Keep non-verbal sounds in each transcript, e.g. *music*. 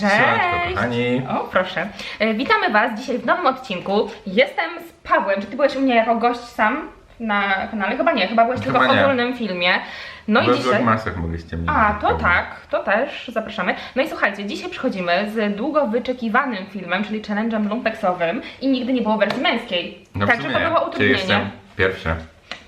Cześć! kochani. O, proszę. E, Witamy Was dzisiaj w nowym odcinku. Jestem z Pawłem. Czy Ty byłeś u mnie jako gość sam na kanale? Chyba nie, chyba byłeś Chyba tylko w nie. ogólnym filmie. No We i dzisiaj... vlogmasach mogliście mnie A, to tak, to też zapraszamy. No i słuchajcie, dzisiaj przychodzimy z długo wyczekiwanym filmem, czyli challenge'em lumpeksowym i nigdy nie było wersji męskiej. No w Także sumie, to było Czy utrudnienie. jestem pierwszy?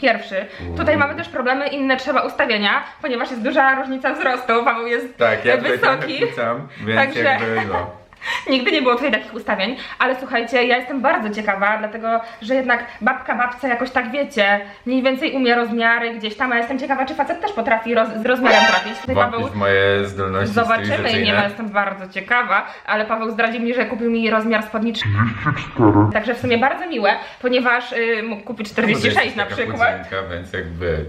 Pierwszy. Tutaj mamy też problemy, inne trzeba ustawienia, ponieważ jest duża różnica wzrostu. Paweł jest Tak, ja tutaj wysoki. trochę kucam, więc Także- jakby no. *laughs* Nigdy nie było tutaj takich ustawień, ale słuchajcie, ja jestem bardzo ciekawa, dlatego że jednak babka babce jakoś tak wiecie, mniej więcej umie rozmiary gdzieś tam, a jestem ciekawa, czy facet też potrafi roz, z rozmiarem trafić. Tutaj Paweł Wątpisz w moje zdolności zobaczymy, nie stylizacyjne. ma, jestem bardzo ciekawa, ale Paweł zdradził mi, że kupił mi rozmiar spódniczki. Także w sumie bardzo miłe, ponieważ y, mógł kupić No, bo ty 46 jesteś na taka przykład. kuzynka, więc jakby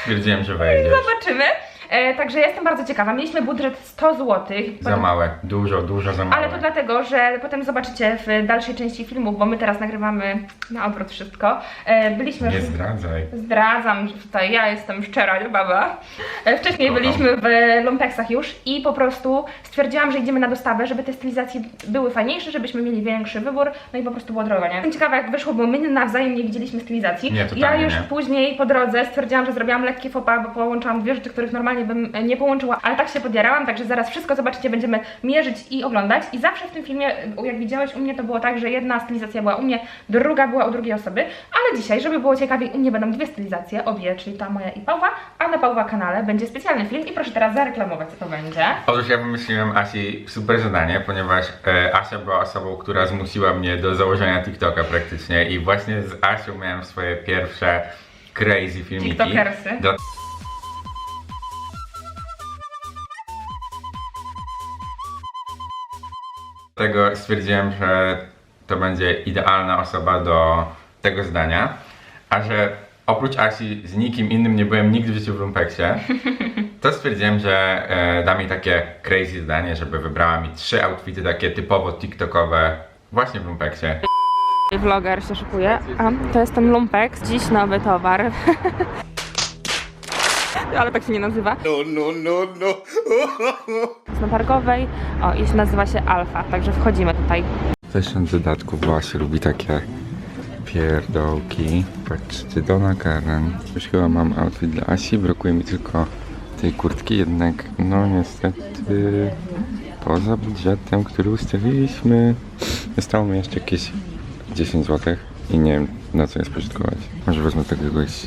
stwierdziłem, że wejdziesz. Zobaczymy. E, także ja jestem bardzo ciekawa. Mieliśmy budżet 100 zł. Za małe, dużo, dużo za małe. Ale to dlatego, że potem zobaczycie w dalszej części filmu, bo my teraz nagrywamy na odwrót wszystko. E, byliśmy Nie zdradzaj. Zdradzam, że tutaj ja jestem szczera, baba. E, Wcześniej Kocham. byliśmy w lumpeksach już i po prostu stwierdziłam, że idziemy na dostawę, żeby te stylizacje były fajniejsze, żebyśmy mieli większy wybór, no i po prostu było drogo, nie? Jestem ciekawa jak wyszło, bo my nawzajem nie widzieliśmy stylizacji. Nie, ja już nie. później po drodze stwierdziłam, że zrobiłam lekkie fopa, bo połączyłam dwie rzeczy, których normalnie bym e, nie połączyła, ale tak się podjarałam, także zaraz wszystko zobaczycie, będziemy mierzyć i oglądać. I zawsze w tym filmie, jak widziałeś u mnie, to było tak, że jedna stylizacja była u mnie, druga była u drugiej osoby, ale dzisiaj, żeby było ciekawiej, u mnie będą dwie stylizacje, obie, czyli ta moja i Pawła, a na Pawła kanale będzie specjalny film i proszę teraz zareklamować, co to będzie. Otóż ja wymyśliłem Asi super zadanie, ponieważ e, Asia była osobą, która zmusiła mnie do założenia TikToka praktycznie i właśnie z Asią miałem swoje pierwsze crazy filmiki. TikTokersy. Dla- Dlatego stwierdziłem, że to będzie idealna osoba do tego zdania, a że oprócz Asi z nikim innym nie byłem nigdy w życiu w Lumpeksie, *laughs* to stwierdziłem, że e, da mi takie crazy zdanie, żeby wybrała mi trzy outfity takie typowo tiktokowe właśnie w Lumpeksie. Vloger się szykuje, a to jest ten Lumpex, dziś nowy towar. *laughs* Ale tak się nie nazywa. No, no, no, no. na targowej. O, i nazywa się Alfa, także wchodzimy tutaj. Zresztą dodatku właśnie lubi takie pierdołki. Patrzcie, Dona Karen. Już chyba mam outfit dla Asi, brakuje mi tylko tej kurtki, jednak no niestety poza budżetem, który ustawiliśmy zostało mi jeszcze jakieś 10 zł i nie wiem na co je spożytkować. Może wezmę takiegoś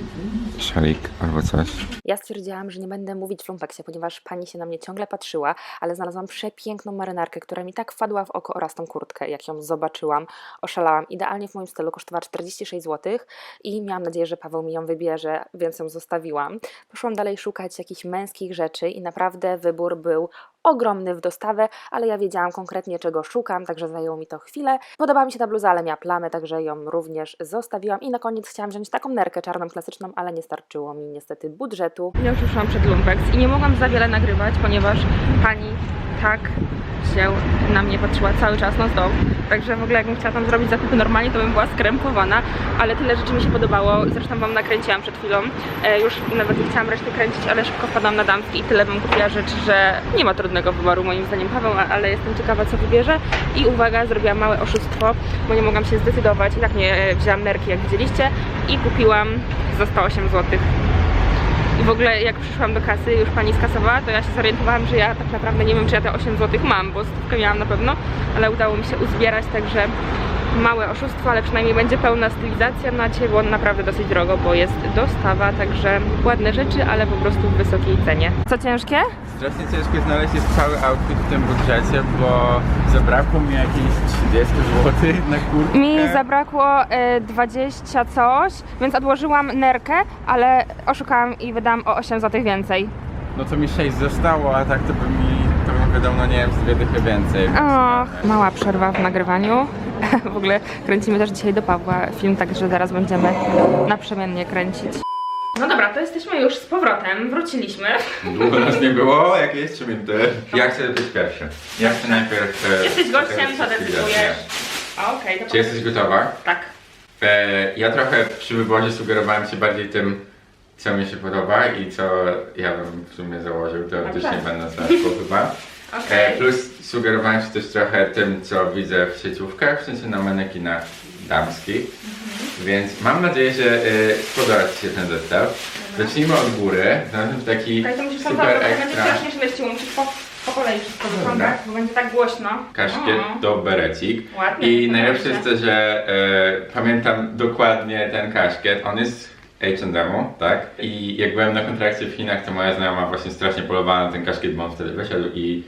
szalik albo coś. Ja stwierdziłam, że nie będę mówić w lumpeksie, ponieważ pani się na mnie ciągle patrzyła, ale znalazłam przepiękną marynarkę, która mi tak wpadła w oko oraz tą kurtkę, jak ją zobaczyłam, oszalałam. Idealnie w moim stylu kosztowała 46 zł i miałam nadzieję, że Paweł mi ją wybierze, więc ją zostawiłam. Poszłam dalej szukać jakichś męskich rzeczy i naprawdę wybór był ogromny w dostawę, ale ja wiedziałam konkretnie czego szukam, także zajęło mi to chwilę. Podobała mi się ta bluza, ale miała plamę, także ją również zostawiłam i na koniec chciałam wziąć taką nerkę czarną, klasyczną, ale nie starczyło mi niestety budżetu. Ja już przed Lumpex i nie mogłam za wiele nagrywać, ponieważ pani tak się na mnie patrzyła cały czas non stop. Także w ogóle jakbym chciała tam zrobić zakupy normalnie, to bym była skrępowana, ale tyle rzeczy mi się podobało. Zresztą wam nakręciłam przed chwilą. E, już nawet nie chciałam reszty kręcić, ale szybko wpadłam na damski i tyle bym kupiła rzeczy, że nie ma trudnego wyboru moim zdaniem Paweł, ale jestem ciekawa co wybierze. I uwaga, zrobiłam małe oszustwo, bo nie mogłam się zdecydować. I tak nie wzięłam nerki jak widzieliście i kupiłam za 108 zł. I w ogóle jak przyszłam do kasy, już pani skasowała, to ja się zorientowałam, że ja tak naprawdę nie wiem, czy ja te 8 zł mam, bo stówkę miałam na pewno, ale udało mi się uzbierać, także małe oszustwo, ale przynajmniej będzie pełna stylizacja. Na ciebie było naprawdę dosyć drogo, bo jest dostawa, także ładne rzeczy, ale po prostu w wysokiej cenie. Co ciężkie? Strasznie ciężko znaleźć jest cały outfit w tym budżecie, bo zabrakło mi jakieś 30 zł na kurtkę. Mi zabrakło y, 20 coś, więc odłożyłam nerkę, ale oszukałam i wydałam o 8 zł więcej. No to mi 6 zostało, a tak to by mi, to bym wydał, no nie wiem, z dwie dychy więcej. więc Och, mała przerwa w nagrywaniu. *laughs* W ogóle kręcimy też dzisiaj do Pawła film, także zaraz będziemy naprzemiennie kręcić. No dobra, to jesteśmy już z powrotem, wróciliśmy. Długo nas nie było, jakieś 3 minuty. Ja chcę być pierwszy. Ja chcę najpierw... e, Jesteś gościem, to decydujesz. A, Okej, to Czy jesteś gotowa? Tak. E, ja trochę przy wyborze sugerowałem się bardziej tym, co mi się podoba i co ja bym w sumie założył teoretycznie Dobrze. będąc na szkół chyba. Okej. E, plus sugerowałem się też trochę tym, co widzę w sieciówkach, w sensie na manekinach damskich. Więc mam nadzieję, że e, spodoba Ci się ten zestaw. Zacznijmy od góry. Znalazłem taki Okej, to musisz tam super będzie ekstra strasznie szeleściło, musisz po, po kolei wszystko wyglądać, bo będzie tak głośno. kaszkiet O, do berecik. Ładnie, I najlepsze jest to, że e, pamiętam dokładnie ten kaszkiet. On jest H&M, tak? I jak byłem na kontrakcie w Chinach, to moja znajoma właśnie strasznie polowała na ten kaszkiet, bo on wtedy wysiadł i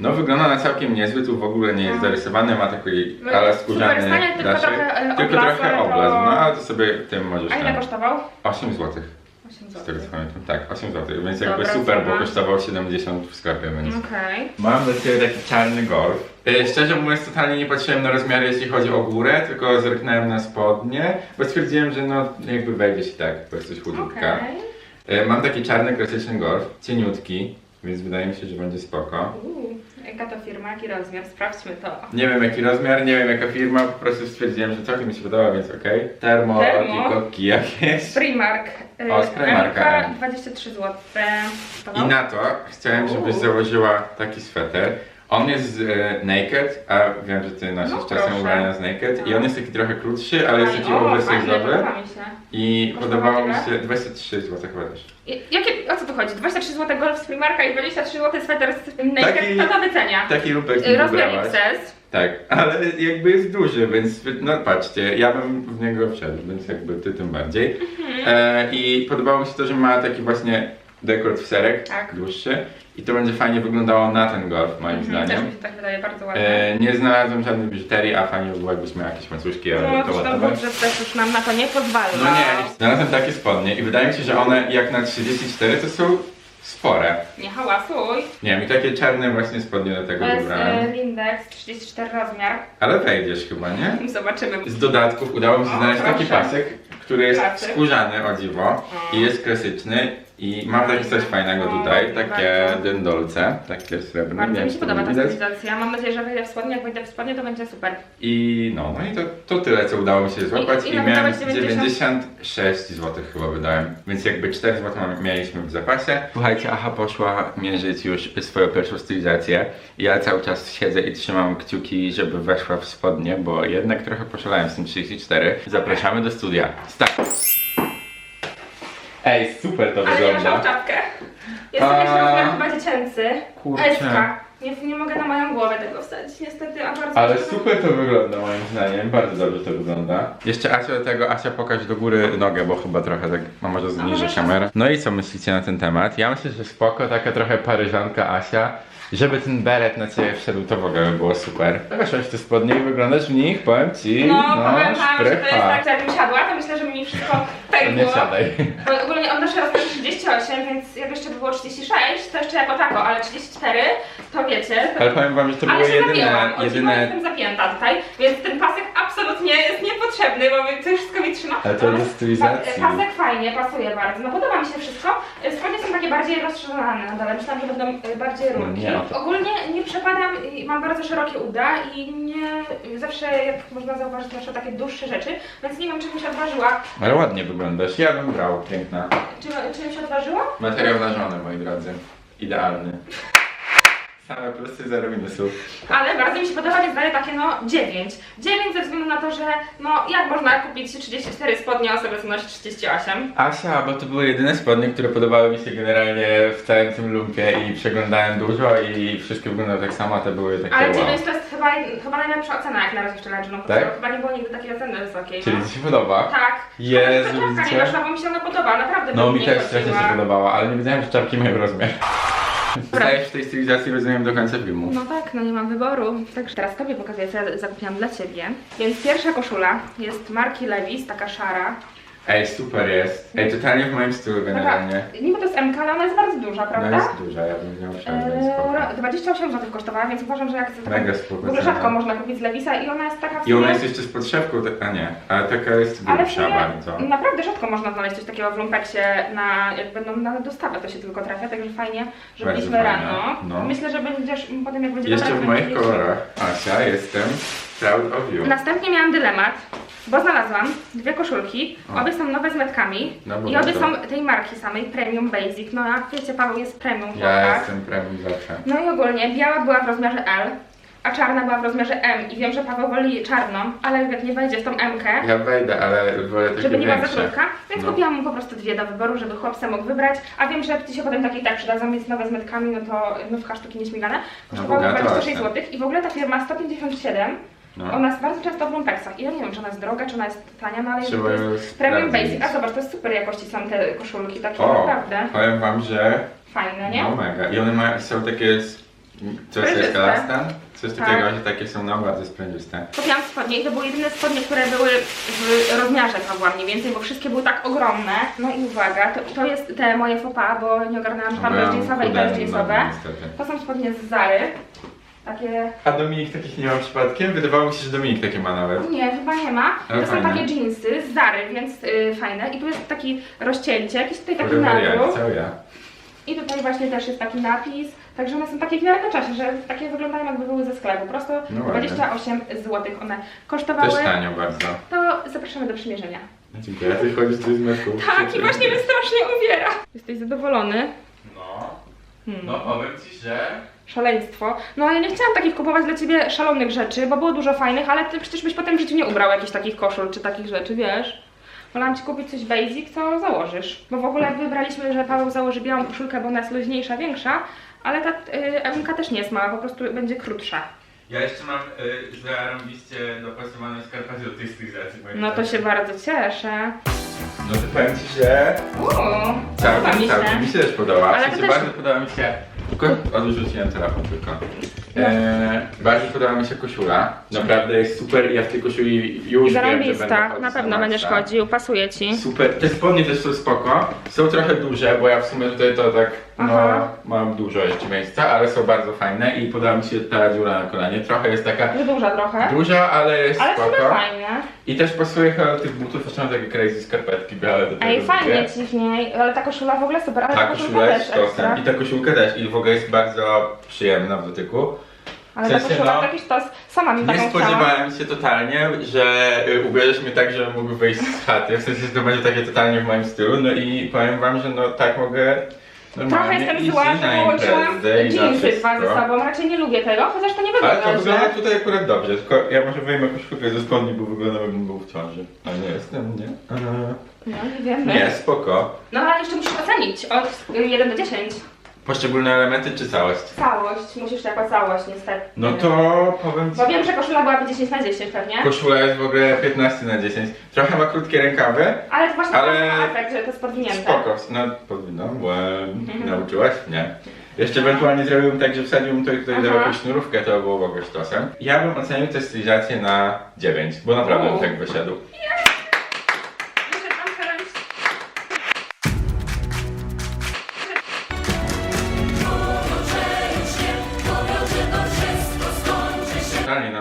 no wygląda na całkiem niezły, tu w ogóle nie jest No. zarysowany, ma taki ala super skórzany stanie, tylko trochę, e, tylko trochę oblazł, no ale to sobie tym możesz A ile kosztował? 8 zł, 8 z zł. tego co pamiętam, tak, 8 zł, więc jakby Dobra, super, bo kosztował 70 w sklepie, więc... Okej. Mam do Ciebie taki czarny golf. E, Szczerze mówiąc, totalnie nie patrzyłem na rozmiary, jeśli chodzi o górę, tylko zerknąłem na spodnie, bo stwierdziłem, że no jakby wejdziesz i tak, bo jesteś chudziutka. Okej. E, Mam taki czarny, klasyczny golf, cieniutki, więc wydaje mi się, że będzie spoko. Uuu, Jaka to firma, jaki rozmiar? Sprawdźmy to. Nie wiem jaki rozmiar, nie wiem jaka firma, po prostu stwierdziłem, że całkiem mi się podoba, więc okej. Termo, Termo. i kokki jakieś. Primark. O, z Primarka, MK, 23 zł. I na to chciałem, żebyś założyła taki sweter. On jest e, naked, a wiem, że ty nosisz No, czasem proszę. ubrania z naked. I No. on jest taki trochę krótszy, ale jest taki O, fajnie, oversize'owy. podoba mi się. I Kosztował podobało mi tyle? się 23 zł chyba też. I- Jakie, o co tu chodzi? 23 zł golf z Primarka i 23 zł sweter z Naked, Taki- kto to wycenia? Taki lubek Y, mi Rozmiar wybrałaś. XS. Tak, ale jakby jest duży, więc no patrzcie, ja bym w niego wszedł, więc jakby ty tym bardziej. Mhm. E, I podobało mi się to, że ma taki właśnie dekor w serek, Tak. dłuższy. I to będzie fajnie wyglądało na ten golf, moim Mhm, Też zdaniem. mi się tak wydaje bardzo ładnie. E, nie znalazłem żadnej biżuterii, a fajnie by było jakieś łańcuszki, ale No, to to tam whatever. budżet też już nam na to nie pozwala. No nie, znalazłem takie spodnie i wydaje mi się, że one jak na 34 to są spore. Nie hałasuj. Nie wiem, i takie czarne właśnie spodnie do tego To jest wybrałem. e, Lindex, 34 rozmiar. Ale wejdziesz chyba, nie? *laughs* Zobaczymy. Z dodatków udało mi się O, znaleźć taki proszę. pasek, który jest Klasyk. skórzany o dziwo i jest klasyczny i mam takie coś fajnego tutaj, bardzo. takie dendolce, takie srebrne, Bardzo nie mi się podoba ta widać. stylizacja. Mam nadzieję, że wejdę w spodnie. Jak wejdę w spodnie, to będzie super. I no, no i to, to tyle, co udało mi się złapać. I- I, ile miałem wydałeś? 90? 96 zł chyba wydałem. Więc jakby 4 zł mieliśmy w zapasie. Słuchajcie, Aha poszła mierzyć już swoją pierwszą stylizację. Ja cały czas siedzę i trzymam kciuki, żeby weszła w spodnie, bo jednak trochę poszalałem z tym 34. Zapraszamy do studia. Start! Ej, super to Ale nie masz wygląda. czapkę. Jestem A. jeszcze rozmiar chyba dziecięcy. Kurczę. Eska. Nie, nie mogę na moją głowę tego wsadzić, niestety, a bardzo Ale proszę. super to wygląda moim zdaniem, bardzo dobrze to wygląda. Jeszcze Asia do tego, Asia pokaż do góry nogę, bo chyba trochę tak, no może zniżę może kamerę. No i co myślicie na ten temat? Ja myślę, że spoko, taka trochę paryżanka Asia. Żeby ten beret na ciebie wszedł, to w ogóle by było super. Weszłaś w te spodnie i wyglądasz w nich, powiem ci, No, powiem wam, że to jest tak, że jakbym siadła, to myślę, że mi wszystko To nie pękło. siadaj. Bo ogólnie on nasze rozmiar 38, więc jak jeszcze by było 36, to jeszcze jako tako, ale 34, to wiecie. To... Ale powiem wam, że to było jedyne, jedyne... jestem zapięta tutaj, więc ten pasek absolutnie jest niepotrzebny, bo to wszystko mi trzyma. Ale to do stylizacji. pa- Pasek fajnie, pasuje bardzo, no podoba mi się wszystko. Spodnie są takie bardziej rozszerzone na dole, myślałam, że będą y, bardziej rurki. Nie. Ogólnie nie przepadam, i mam bardzo szerokie uda i nie, zawsze jak można zauważyć, noszę takie dłuższe rzeczy, więc nie wiem, czy bym się odważyła. Ale ładnie wyglądasz, ja bym brał, piękna. Czy, czy bym się odważyła? Materiał na żonę, moi drodzy. Idealny. Same plusy, zero minusów. Ale bardzo mi się podoba, więc daję takie no 9. 9 ze względu na to, że no jak można kupić 34 spodnie osoby co nosi 38? Asia, bo to były jedyne spodnie, które podobały mi się generalnie w całym tym lumpie i przeglądałem dużo i wszystkie wyglądały tak samo, a te były takie Ale wow. 9 to jest chyba, chyba najlepsza ocena jak na razie jeszcze bo Tak? to chyba nie było nigdy takiej oceny wysokiej. Czyli no. ci się podoba? Tak. Jezu, Szkoda, że ta czapka widzicie? nie weszła, bo mi się ona podoba, naprawdę No bym mi nie też strasznie chodziła. się podobała, ale nie wiedziałem, że czapki mają rozmiar. Zostajesz w tej stylizacji, rozumiem, do końca filmu. No tak, no nie mam wyboru. Także teraz tobie pokazuję, co ja zakupiłam dla ciebie. Więc pierwsza koszula jest marki Levi's, taka szara. Ej, super jest. Ej, totalnie w moim stylu Taka, generalnie. niby to jest MK, ale ona jest bardzo duża, No prawda? jest duża, ja bym więc spoko. Eee, 28 zł kosztowała, więc uważam, że jak Mega spoko w ogóle cena. rzadko można kupić z Levisa i ona jest taka w I ona jest jeszcze z podszewką, tak- a nie, ale taka jest ale w grubsza sumie bardzo. naprawdę rzadko można znaleźć coś takiego w lumpeksie na, jak będą na dostawę, to się tylko trafia, także fajnie, że Bardzo byliśmy fajne, rano. no. Myślę, że będziesz potem jak będzie Jeszcze dobra, w to moich będziesz- kolorach. Asia, jestem proud of you. Następnie miałam dylemat. Bo znalazłam dwie koszulki, O. obie są nowe z metkami No, bo i obie to- są tej marki samej, Premium Basic. No jak wiecie, Paweł jest premium w Ja chłopak. jestem premium zawsze. No i ogólnie biała była w rozmiarze L, a czarna była w rozmiarze M i wiem, że Paweł woli czarną, ale jak nie wejdzie w tą M, Ja wejdę, ale wolę takie żeby nie była za większe. krótka, więc No. kupiłam mu po prostu dwie do wyboru, żeby chłopca mógł wybrać, a wiem, że ci się potem takie i tak przydadzą, więc nowe z metkami, no to nówka sztuki nieśmigane. Kosztowały bogato 26 osiem. zł i w ogóle ta firma 157, No. ona jest bardzo często w lumpeksach i ja nie wiem, czy ona jest droga, czy ona jest tania, no ale Trzeba to ją jest premium sprawdzić. basic, a zobacz, to jest super jakości są te koszulki, takie O, naprawdę powiem wam, że fajne, nie? no mega. I one mają, są takie, z- coś jest Sprężyste. elastan? Coś Tak. takiego, że takie są no bardzo sprężyste. Kupiłam spodnie i to były jedyne spodnie, które były w rozmiarze Pawła mniej więcej, bo wszystkie były tak ogromne. No i uwaga, to, to jest te moje pas, bo nie ogarnęłam, że tam ja jest jeansowe i to jest jeansowe. niestety. To są spodnie z Zary. Takie... A Dominik takich nie ma przypadkiem? Wydawało mi się, że Dominik takie ma nawet. Nie, chyba nie ma. Ale To są fajne. takie jeansy z Zary, więc y, fajne. I tu jest taki rozcięcie, jakiś tutaj taki nagród. wariant, cały ja. I tutaj właśnie też jest taki napis. Także one są takie w miarę na czasie, że takie wyglądają jakby były ze sklepu. Prosto No ładnie. 28 zł one kosztowały. Też tanio bardzo. To zapraszamy do przymierzenia. Dziękuję. Ty chodzisz tu z meczków. Tak, i właśnie mnie strasznie uwiera. Jesteś zadowolony? No, Hmm. no powiem ci, że... Szaleństwo. No ja nie chciałam takich kupować dla ciebie szalonych rzeczy, bo było dużo fajnych, ale ty przecież byś potem w życiu nie ubrał jakichś takich koszul czy takich rzeczy, wiesz? Wolałam ci kupić coś basic, co założysz. Bo w ogóle wybraliśmy, że Paweł założy białą koszulkę, bo ona jest luźniejsza, większa, ale ta y, też nie jest mała, po prostu będzie krótsza. Ja jeszcze mam y, zarąbiście dopasowane skarpety do tej stylizacji. No to się bardzo cieszę. No to powiem ci, że Uuu, całkiem, mi się. całkiem mi się też podoba. Ale Ale to też- bardzo podoba mi się... Tylko odrzuciłem telefon tylko. E, bardzo podoba mi się koszula. Naprawdę jest super. Ja w tej koszuli już wiem, że będę Zarąbista, chodzić na pewno maksa. będziesz chodził, pasuje ci. Super, te spodnie też są spoko. Są trochę duże, bo ja w sumie tutaj to tak, no, Aha. mam dużo jeszcze miejsca, ale są bardzo fajne i podoba mi się ta dziura na kolanie. Trochę jest taka duża trochę. duża, ale jest Ale spoko. fajnie. I też pasuje chyba do tych butów, jeszcze mam takie crazy skarpetki białe do tego. Ej, fajnie ci w niej, ale ta koszula w ogóle super, ale ta Ta koszulka koszula też jest sztosem ekstra. i ta koszulka też i w ogóle jest bardzo przyjemna w dotyku. Ale w sensie, no, jakiś tos. Sama mi Nie taką chciałam. spodziewałem się totalnie, że y, ubierzesz mnie tak, że mógł wyjść z chaty, w sensie, że to będzie takie totalnie w moim stylu, no i powiem wam, że no tak mogę Trochę jestem zła, że połączyłam jeansy dwa ze sobą. Raczej nie lubię tego, chociaż to nie Ale wygląda to wygląda źle. tutaj akurat dobrze, tylko ja może wyjmę koszulkę ze spodni, bo wygląda jakbym był w ciąży. A nie jestem, nie? No nie wiemy. Nie, spoko. No ale jeszcze musisz ocenić od 1 do 10. Poszczególne elementy czy całość? Całość, musisz jako całość niestety. No to powiem ci... Bo wiem, że koszula byłaby 10 na 10 pewnie. Koszula jest w ogóle 15 na 10. Trochę ma krótkie rękawy. Ale to właśnie Ale- ma efekt, że to jest podwinięte. Spoko, no powinąłem. Nauczyłaś mnie. Jeszcze ewentualnie zrobiłbym tak, że wsadziłbym tutaj, tutaj Aha. jakąś sznurówkę, to by było w ogóle sztosem. Ja bym ocenił tę stylizację na 9, bo naprawdę bym U. tak wyszedł.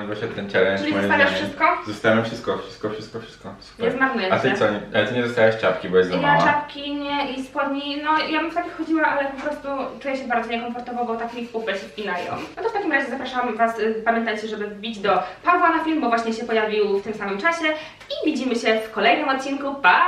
Wyszedł ten challenge, Czyli moim zostawiasz zdaniem. wszystko? Zostawiam wszystko, wszystko, wszystko, wszystko. Super. Nie zmarnuję A ty się. co, nie, ale ty nie zostawiasz czapki, bo jest za Ja mała. czapki nie i spodni, no ja bym w takich chodziła, ale po prostu czuję się bardzo niekomfortowo, bo tak mi w pupę się wpinają. No to w takim razie zapraszam Was, y, pamiętajcie, żeby wbić do Pawła na film, bo właśnie się pojawił w tym samym czasie i widzimy się w kolejnym odcinku. Pa!